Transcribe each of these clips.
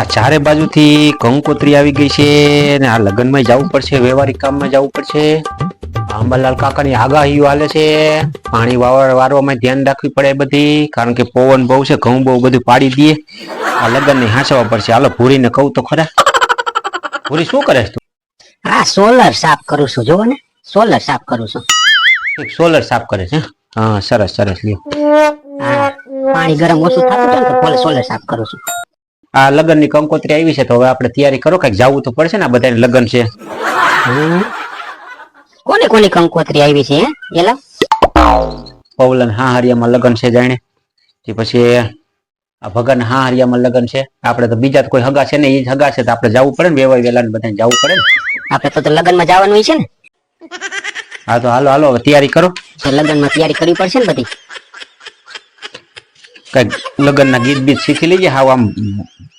આ ચારે બાજુથી કંકોત્રી આવી ગઈ છે ને આ લગ્નમાં જવું પડશે વ્યવહારિક કામમાં જવું પડશે. આંબાલાલ કાકાની આગાહીઓ હાલે છે. પાણી વાવર વારવામાં ધ્યાન રાખવી પડે બધી કારણ કે પવન બહુ છે ઘઉં બહુ બધું પાડી દઈએ. આ લગ્નને હાંસવા પડશે. હાલો ભૂરીને કહું તો ખરા. ભૂરી શું કરે તું? હા સોલર સાફ કરું છું. જોવો ને સોલર સાફ કરું છું. સોલર સાફ કરે છે હા? સરસ સરસ લ્યો. પાણી ગરમ ઓછું થતું છે ને તો સોલર સાફ કરું છું. આ લગ્નની કંકોત્રી આવી છે તો હવે આપણે તૈયારી કરો કંઈક જવું તો પડશે ને આ બધાને લગ્ન છે. કોની કોની કંકોત્રી આવી છે હે? એલા પવલન હાહરિયામાં લગ્ન છે જાણે. તે પછી આ ભગન હા હરિયામાં લગ્ન છે. આપણે તો બીજા કોઈ હગા છે ને એ જ હગા છે તો આપણે જવું પડે ને વેવાય વેલા બધાને જવું પડે ને. આપણે તો લગ્ન લગ્નમાં જવાનું છે ને. હા તો હાલો હાલો હવે તૈયારી કરો. લગ્નમાં તૈયારી કરવી પડશે ને બધી? કંઈક લગ્નના ગીત બીત શીખી લઈએ હાવ આમ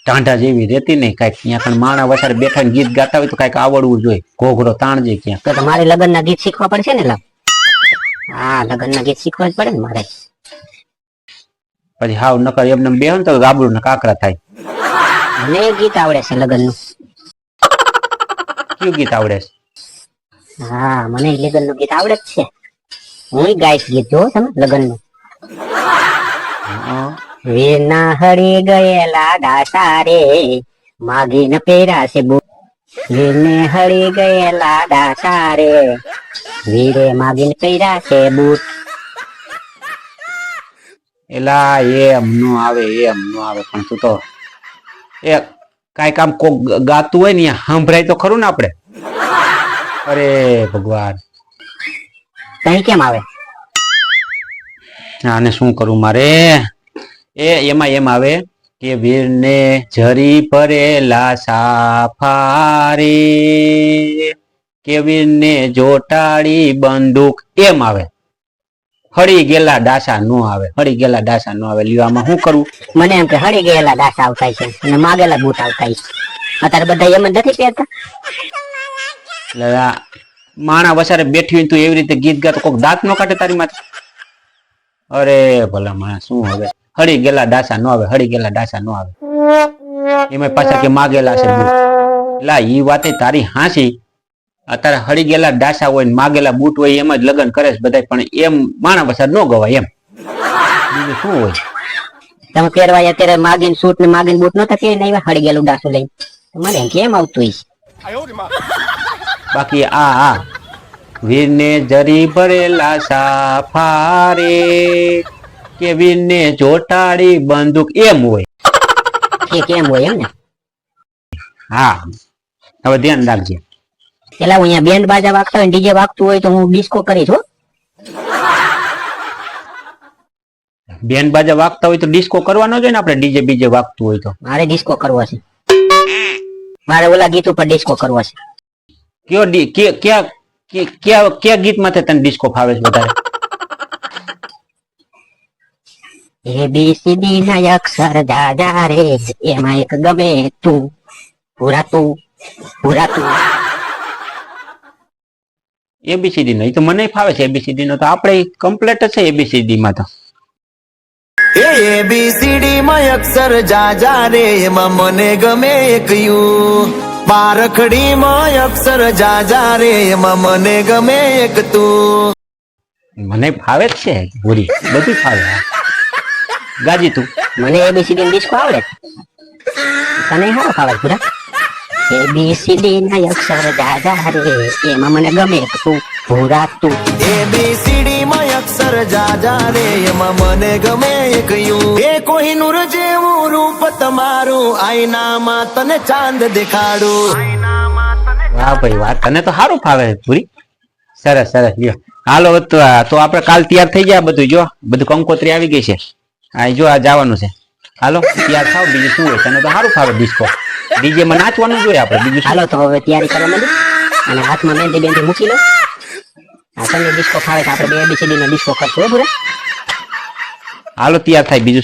ટાંઢા જેવી રહેતી નહીં કંઈક. ત્યાં કણ માણા વસારે બેઠા ગીત ગાતા હોય તો કંઈક આવડવું જોઈએ ઘોઘરો તાણજે ક્યાં. તો તમારે લગ્નના ગીત શીખવા પડશે ને હા લગ્નના ગીત શીખવા જ પડે ને મારે. પછી હાવ નકર એમને બે ને તો ગાબડું ને કાકરા થાય. મને ગીત આવડે છે લગ્નનું. કયું ગીત આવડે છે? હા મને લગ્નનું ગીત આવડે જ છે. હું ગાઈશ ગીત જો તમે લગ્નનું. હં. વીરના હળી ગયેલા ડાસા રે માગીને પહેરાશે બૂટ વીરને હળી ગયેલા ડાસા રે વીરે માગીને પહેરાશે બૂટ એલા એમ નો આવે એ નો આવે પણ તું તો એ કાંઈક આમ કોક ગાતું હોય ને સંભળાય તો ખરું ને આપણે અરે ભગવાન તઈ કેમ આવે આને શું કરું મારે? એ એમાં એમ આવે કે વીરને જરી ભરેલા સાફારે કે વીરને જોટાડી બંદૂક એમ આવે. હળી ગયેલા ડાસા નો આવે હળી ગયેલા ડાસા નો આવે. લ્યો આમાં શું કરવું મને એમ કે હળી ગયેલા ડાસા આવતા છે અને માગેલા બૂટ આવતા છે. અત્યારે બધા એમ જ નથી પહેરતા. એટલે માણા વસારે બેઠી હોય તું એવી રીતે ગીત ગાતો કોઈ દાંત નો કાઢે તારી માથે? અરે ભલા માણસ શું હવે? હળી ગયેલા ડાસા નો આવે હળી ગયેલા ડાસા નો આવે. એમાં પાછા કે માગેલા છે એટલે ઈ વાતે તારી હાંસી. અત્યારે હળી ગયેલા ડાસા હોય ને માગેલા બૂટ હોય એમ જ લગ્ન કરે છે બધા પણ એમ માણા વસાર ન ગવાય એમ. બીજું શું હોય? તમે પહેરવાય અત્યારે માગીને સૂટ ને માગીને બૂટ નતા કે નહીં હળી ગયેલું ડાસું લઈને. મને કેમ આવતું બાકી આ આ. વીરને જરી ભરેલા સાફારે કે વીરને જોટાડી બંદૂક એમ હોય. કેમ હોય એમ ને? હા હવે ધ્યાન રાખજે. પેલા હું અહીંયા બેન્ડ બાજા વાગતા હોય ડીજે વાગતું હોય તો હું ડિસ્કો કરીશ હો. બેન બાજા વાગતા હોય તો ડિસ્કો કરવાનો છે ને આપણે ડીજે બીજે વાગતું હોય તો. મારે ડિસ્કો કરવો છે. મારે ઓલા ગીત ઉપર ડિસ્કો કરવો છે. કયો ડી- કે- ક્યાં કે- ક્યાં ક્યાં ગીત માથે તને ડિસ્કો ફાવે છે વધારે? એ બી સી ડી ના અક્ષર દાદા રે એમાં એક ગમે તું પૂરા તું પૂરા તું. એબીસીડી નો એ તો મને ફાવે છે એબીસીડી નો તો આપણે કમ્પ્લીટ છે એબીસીડી માં તો. એ એબીસીડી માં અક્ષર જાજા રે એમાં મને ગમે એક યુ. બારખડી માં અક્ષર જાજા રે એમાં મને ગમે એક તું. મને ફાવે જ છે ભૂરી બધું ફાવે. ગાજી તું. મને એબીસીડી ડિસ્કો આવડે? તને હારો ફાવે પૂરા એબીસીડી ના અક્ષર જાજા રે એમાં મને ગમે તું. પૂરા તું. એબીસીડી માં જાજા રે એમાં મને ગમે એક યુ એ કોહિનૂર જેવું રૂપ તમારું આઈનામાં તને ચાંદ દેખાડું. વાહ ભાઈ વાહ તને તો સારું ફાવે પૂરી. સરસ સરસ લ્યો. હાલો તો તો આપણે કાલ તૈયાર થઈ ગયા બધું જો. બધું કંકોત્રી આવી ગઈ છે. આ જો આ જવાનું છે. હાલો તૈયાર થાવ બીજું શું હોય? તને તો સારું ફાવે ડિસ્કો ડીજે માં નાચવાનું જોઈએ આપણે બીજું હાલો તો હવે તૈયારી કરવા માંડી. અને હાથમાં મહેંદી બેંદી મૂકી લો. આ તમને ડિસ્કો ફાવે તો આપણે બે એબીસીડી નો ડિસ્કો કરશું હો પૂરા હાલો, તૈયાર થાય. બીજું